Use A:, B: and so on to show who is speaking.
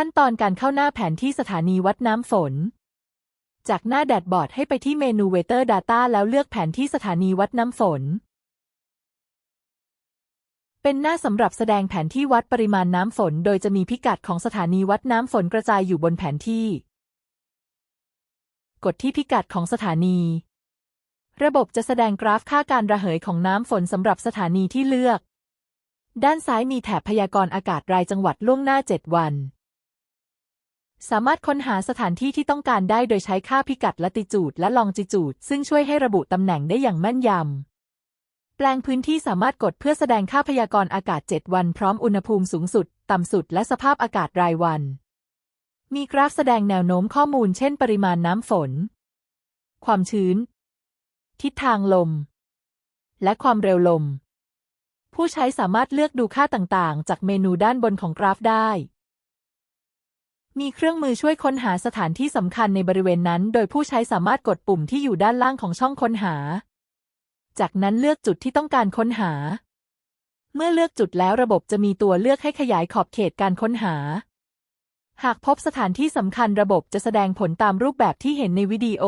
A: ขั้นตอนการเข้าหน้าแผนที่สถานีวัดน้ำฝน จากหน้าแดดบอร์ดให้ไปที่เมนู Weather Data แล้วเลือกแผนที่สถานีวัดน้ำฝน เป็นหน้าสำหรับแสดงแผนที่วัดปริมาณน้ำฝน โดยจะมีพิกัดของสถานีวัดน้ำฝนกระจายอยู่บนแผนที่ กดที่พิกัดของสถานี ระบบจะแสดงกราฟค่าการระเหยของน้ำฝนสำหรับสถานีที่เลือก ด้านซ้ายมีแถบพยากรณ์อากาศรายจังหวัดล่วงหน้า 7 วัน สามารถค้นหาสถานที่ที่ต้องการได้โดยใช้ค่าพิกัดละติจูดและลองจิจูด ซึ่งช่วยให้ระบุตำแหน่งได้อย่างแม่นยำ แปลงพื้นที่สามารถกดเพื่อแสดงค่าพยากรณ์อากาศ 7 วันพร้อมอุณหภูมิสูงสุด ต่ำสุด และสภาพอากาศรายวัน มีกราฟแสดงแนวโน้มข้อมูล เช่น ปริมาณน้ำฝน ความชื้น ทิศทางลม และความเร็วลม ผู้ใช้สามารถเลือกดูค่าต่างๆ จากเมนูด้านบนของกราฟได้ มีเครื่องมือช่วยค้นหาสถานที่สำคัญในบริเวณนั้น โดยผู้ใช้สามารถกดปุ่มที่อยู่ด้านล่างของช่องค้นหา จากนั้นเลือกจุดที่ต้องการค้นหา เมื่อเลือกจุดแล้วระบบจะมีตัวเลือกให้ขยายขอบเขตการค้นหา หากพบสถานที่สำคัญระบบจะแสดงผลตามรูปแบบที่เห็นในวิดีโอ